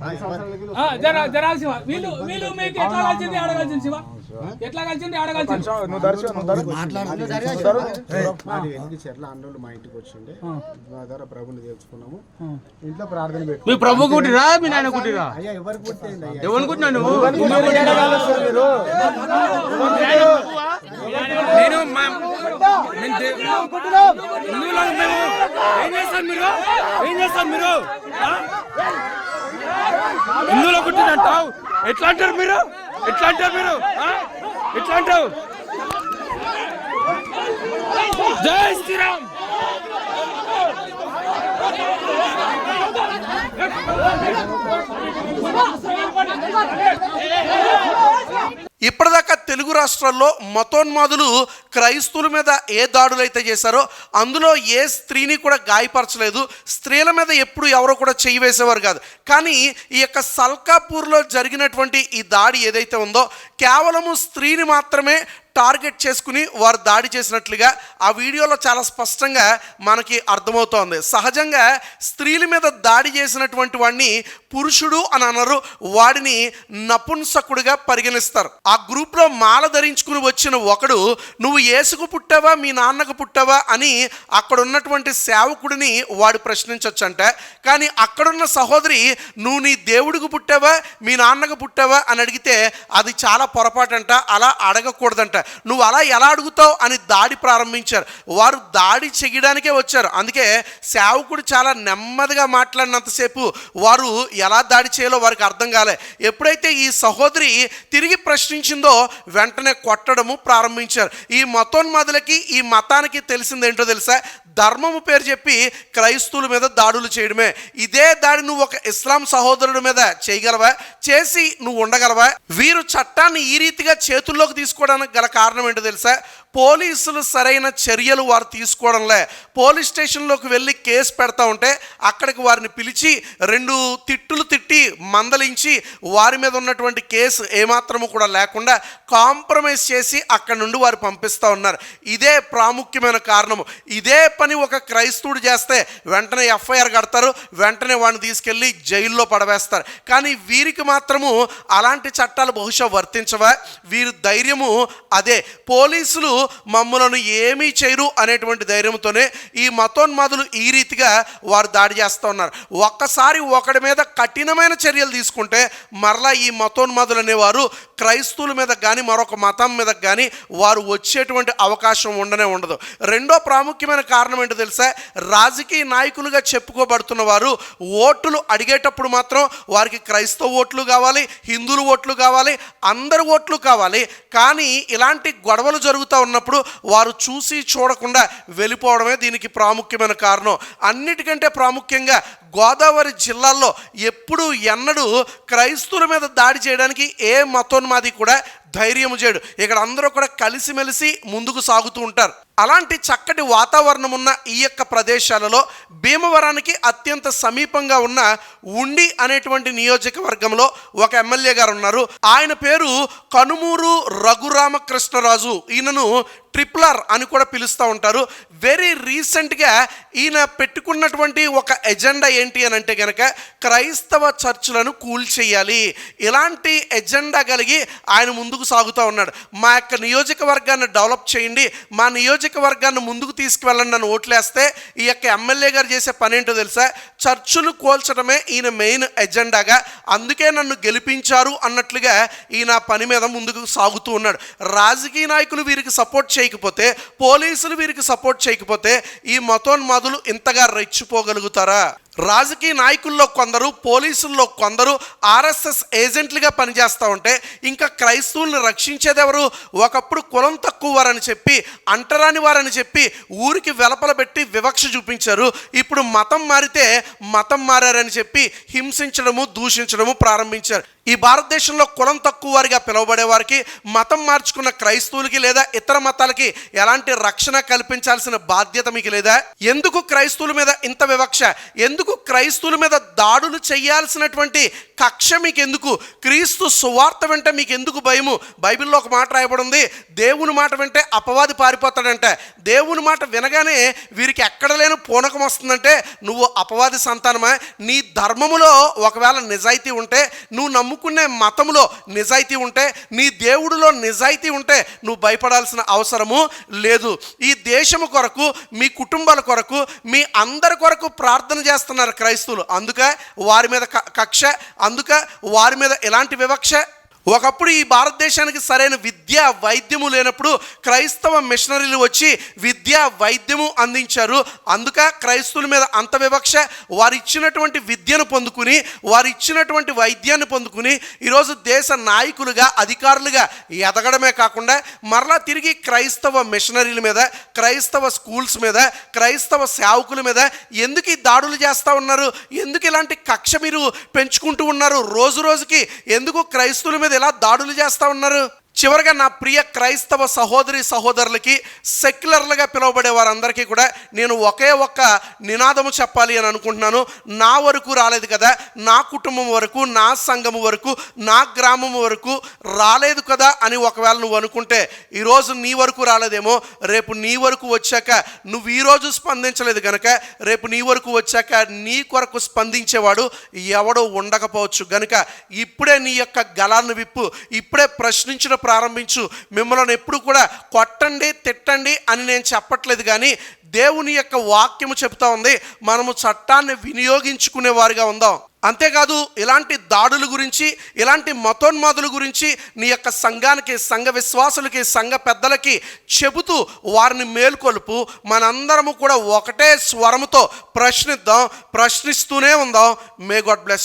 ఆ, జర జరా శివ. వీళ్ళు వీళ్ళు మీకు ఎట్లా కలిసింది? ఆడగలిసింది శివ? ఎట్లా కలిసింది? ఆడగలిసింది? నువ్వు దర్శ నువ్వు దర్శ మాది వెంకటి చెట్ల అన్నోళ్ళు మా ఇంటికి వచ్చిండే. మా ద్వారా ప్రభుని తెలుసుకున్నాము. ఇంట్లో ప్రార్థన పెట్టు మీ ప్రభు కుట్టిరా మీ నాయన కుట్టిరా అయ్యా ఎవరు కుట్టినా నువ్వు? నేను మా- నేను దే- హిందువులం మేము ఏం చేస్తాం మీరు? ఏం చేస్తాం మీరు? ఆ? హిందువులో కుట్టినంటావు ఎట్లా అంటారు మీరు? ఎట్లా అంటారు మీరు? ఎట్లా అంటావు జై శ్రీరామ్! ఇప్పటిదాకా తెలుగు రాష్ట్రాల్లో మతోన్మాదులు క్రైస్తవుల మీద ఏ దాడులు అయితే చేశారో అందులో ఏ స్త్రీని కూడా గాయపరచలేదు. స్త్రీల మీద ఎప్పుడు ఎవరో కూడా చేయి వేసేవారు కాదు. కానీ ఈ యొక్క సల్కాపూర్లో జరిగినటువంటి ఈ దాడి ఏదైతే ఉందో కేవలము స్త్రీని మాత్రమే టార్గెట్ చేసుకుని వారు దాడి చేసినట్లుగా ఆ వీడియోలో చాలా స్పష్టంగా మనకి అర్థమవుతోంది. సహజంగా స్త్రీల మీద దాడి చేసినటువంటి వాడిని పురుషుడు అని అన్నారు వాడిని నపుంసకుడిగా పరిగణిస్తారు. ఆ గ్రూప్లో మాల ధరించుకుని వచ్చిన ఒకడు నువ్వు ఏసుకు పుట్టావా? మీ నాన్నకు పుట్టావా? అని అక్కడ ఉన్నటువంటి సేవకుడిని వాడు ప్రశ్నించవచ్చంట కానీ అక్కడున్న సహోదరి నువ్వు నీ దేవుడికి పుట్టావా? మీ నాన్నకు పుట్టావా? అని అడిగితే అది చాలా పొరపాటంట అలా అడగకూడదంట. నువ్వు అలా ఎలా అడుగుతావు? అని దాడి ప్రారంభించారు. వారు దాడి చేయడానికే వచ్చారు. అందుకే సేవకుడు చాలా నెమ్మదిగా మాట్లాడినంతసేపు వారు ఎలా దాడి చేయాలో వారికి అర్థం కాలే. ఎప్పుడైతే ఈ సహోదరి తిరిగి ప్రశ్నించిందో వెంటనే కొట్టడము ప్రారంభించారు. ఈ మతోన్మాదులకి ఈ మతానికి తెలిసిందేంటో తెలుసా? ధర్మము పేరు చెప్పి క్రైస్తవుల మీద దాడులు చేయడమే. ఇదే దాడి నువ్వు ఒక ఇస్లాం సహోదరుడి మీద చేయగలవా? చేసి నువ్వు ఉండగలవా? వీరు చట్టాన్ని ఈ రీతిగా చేతుల్లోకి తీసుకోవడానికి గల కారణం ఏంటో తెలుసా? పోలీసులు సరైన చర్యలు వారు తీసుకోవడంలే. పోలీస్ స్టేషన్లోకి వెళ్ళి కేసు పెడతా ఉంటే అక్కడికి వారిని పిలిచి రెండు తిట్టులు తిట్టి మందలించి వారి మీద ఉన్నటువంటి కేసు ఏమాత్రము కూడా లేకుండా కాంప్రమైజ్ చేసి అక్కడ నుండి వారు పంపిస్తూ ఉన్నారు. ఇదే ప్రాముఖ్యమైన కారణము. ఇదే పని ఒక క్రైస్తవుడు చేస్తే వెంటనే ఎఫ్ఐఆర్ కడతారు వెంటనే వాడిని తీసుకెళ్ళి జైల్లో పడవేస్తారు. కానీ వీరికి మాత్రము అలాంటి చట్టాలు బహుశా వర్తించవా? వీరి ధైర్యము అదే. పోలీసులు మమ్మలను ఏమీ చేయరు అనేటువంటి ధైర్యంతోనే ఈ మతోన్మాదులు ఈ రీతిగా వారు దాడి చేస్తూ ఉన్నారు. ఒక్కసారి ఒకడి మీద కఠినమైన చర్యలు తీసుకుంటే మరలా ఈ మతోన్మాదులు అనేవారు క్రైస్తవుల మీద కానీ మరొక మతం మీద కానీ వారు వచ్చేటువంటి అవకాశం ఉండనే ఉండదు. రెండో ప్రాముఖ్యమైన కారణం ఏంటో తెలుసా? రాజకీయ నాయకులుగా చెప్పుకోబడుతున్న వారు ఓట్లు అడిగేటప్పుడు మాత్రం వారికి క్రైస్తవ ఓట్లు కావాలి హిందువుల ఓట్లు కావాలి అందరి ఓట్లు కావాలి. కానీ ఇలాంటి గొడవలు జరుగుతూ ఉన్నప్పుడు వారు చూసి చూడకుండా వెళ్ళిపోవడమే దీనికి ప్రాముఖ్యమైన కారణం. అన్నిటికంటే ప్రాముఖ్యంగా గోదావరి జిల్లాల్లో ఎప్పుడు ఎన్నడూ క్రైస్తవుల మీద దాడి చేయడానికి ఏ మతోన్మాది కూడా ధైర్యం చేయడు. ఇక్కడ అందరూ కూడా కలిసిమెలిసి ముందుకు సాగుతూ ఉంటారు. అలాంటి చక్కటి వాతావరణం ఉన్న ఈ యొక్క ప్రదేశాలలో భీమవరానికి అత్యంత సమీపంగా ఉన్న ఉండి అనేటువంటి నియోజకవర్గంలో ఒక ఎమ్మెల్యే గారు ఉన్నారు. ఆయన పేరు కనుమూరు రఘురామకృష్ణరాజు. ఈయనను ట్రిప్లర్ అని కూడా పిలుస్తూ ఉంటారు. వెరీ రీసెంట్గా ఈయన పెట్టుకున్నటువంటి ఒక ఎజెండా ఏంటి అని అంటే కనుక క్రైస్తవ చర్చ్లను కూల్చేయాలి ఇలాంటి ఎజెండా కలిగి ఆయన ముందుకు సాగుతూ ఉన్నాడు. మా యొక్క నియోజకవర్గాన్ని డెవలప్ చేయండి. మా నియోజకవర్గాన్ని ముందుకు తీసుకువెళ్ళండి నన్ను ఓట్లేస్తే ఈ యొక్క ఎమ్మెల్యే గారు చేసే పని ఏంటో తెలుసా? చర్చులు కోల్చడమే ఈయన మెయిన్ ఎజెండాగా. అందుకే నన్ను గెలిపించారు అన్నట్లుగా ఈయన పని మీద ముందుకు సాగుతూ ఉన్నాడు. రాజకీయ నాయకులు వీరికి సపోర్ట్ చేయకపోతే పోలీసులు వీరికి సపోర్ట్ చేయకపోతే ఈ మతోన్మాదులు ఇంతగా రెచ్చిపోగలుగుతారా? రాజకీయ నాయకుల్లో కొందరు పోలీసుల్లో కొందరు ఆర్ఎస్ఎస్ ఏజెంట్లుగా పనిచేస్తూ ఉంటే ఇంకా క్రైస్తవుల్ని రక్షించేదెవరు? ఒకప్పుడు కులం తక్కువ వారని చెప్పి అంటరాని వారని చెప్పి ఊరికి వెలపల పెట్టి వివక్ష చూపించారు. ఇప్పుడు మతం మారితే మతం మారారని చెప్పి హింసించడము దూషించడము ప్రారంభించారు. ఈ భారతదేశంలో కులం తక్కువ వారిగా పిలువబడేవారికి మతం మార్చుకున్న క్రైస్తవులకి లేదా ఇతర మతాలకి ఎలాంటి రక్షణ కల్పించాల్సిన బాధ్యత మీకు లేదా? ఎందుకు క్రైస్తవుల మీద ఇంత వివక్ష? ఎందుకు క్రైస్తవుల మీద దాడులు చేయాల్సినటువంటి కక్ష మీకు ఎందుకు క్రీస్తు సువార్త వెంటే మీకు ఎందుకు భయము? బైబిల్లో ఒక మాట రాయబడి ఉంది దేవుని మాట వింటే అపవాది పారిపోతాడంటే. దేవుని మాట వినగానే వీరికి ఎక్కడ లేని పూనకం వస్తుందంటే నువ్వు అపవాది సంతానమా? నీ ధర్మములో ఒకవేళ నిజాయితీ ఉంటే నువ్వు నమ్ముకునే మతములో నిజాయితీ ఉంటే నీ దేవుడిలో నిజాయితీ ఉంటే నువ్వు భయపడాల్సిన అవసరము లేదు. ఈ దేశము కొరకు మీ కుటుంబాల కొరకు మీ అందరి కొరకు ప్రార్థన చేస్తున్నారు క్రైస్తవులు. అందుకే వారి మీద క- కక్ష అందుకే వారి మీద ఎలాంటి వివక్ష ఒకప్పుడు ఈ భారతదేశానికి సరైన విద్య వైద్యము లేనప్పుడు క్రైస్తవ మిషనరీలు వచ్చి విద్య వైద్యము అందించారు. అందుక క్రైస్తవుల మీద అంత వివక్ష వారు ఇచ్చినటువంటి విద్యను పొందుకుని వారు ఇచ్చినటువంటి వైద్యాన్ని పొందుకుని ఈరోజు దేశ నాయకులుగా అధికారులుగా ఎదగడమే కాకుండా మరలా తిరిగి క్రైస్తవ మిషనరీల మీద క్రైస్తవ స్కూల్స్ మీద క్రైస్తవ సేవకుల మీద ఎందుకు ఈ దాడులు చేస్తూ ఉన్నారు? ఎందుకు ఇలాంటి కక్ష మీరు పెంచుకుంటూ ఉన్నారు? రోజు రోజుకి ఎందుకు క్రైస్తవుల మీద ఎలా దాడులు చేస్తూ ఉన్నారు? చివరగా నా ప్రియ క్రైస్తవ సహోదరి సహోదరులకి సెక్యులర్లుగా పిలువబడే వారందరికీ కూడా నేను ఒకే ఒక్క నినాదము చెప్పాలి అని అనుకుంటున్నాను. నా వరకు రాలేదు కదా. నా కుటుంబం వరకు నా సంఘం వరకు నా గ్రామం వరకు రాలేదు కదా అని ఒకవేళ నువ్వు అనుకుంటే ఈరోజు నీ వరకు రాలేదేమో. రేపు నీ వరకు వచ్చాక నువ్వు ఈరోజు స్పందించలేదు కనుక రేపు నీ వరకు వచ్చాక నీ కొరకు స్పందించేవాడు ఎవడో ఉండకపోవచ్చు. గనుక ఇప్పుడే నీ యొక్క గలాన్ని విప్పు ఇప్పుడే ప్రశ్నించిన ప్రారంభించు. మిమ్మల్ని ఎప్పుడు కూడా కొట్టండి తిట్టండి అని నేను చెప్పట్లేదు కానీ దేవుని యొక్క వాక్యము చెప్తా ఉంది. మనము చట్టాన్ని వినియోగించుకునే వారిగా ఉందాం. అంతేకాదు ఇలాంటి దాడుల గురించి ఇలాంటి మతోన్మాదుల గురించి నీ యొక్క సంఘానికి సంఘ విశ్వాసులకి సంఘ పెద్దలకి చెబుతూ వారిని మేల్కొలుపు మనందరము కూడా ఒకటే స్వరముతో ప్రశ్నిద్దాం ప్రశ్నిస్తూనే ఉందాం. May God bless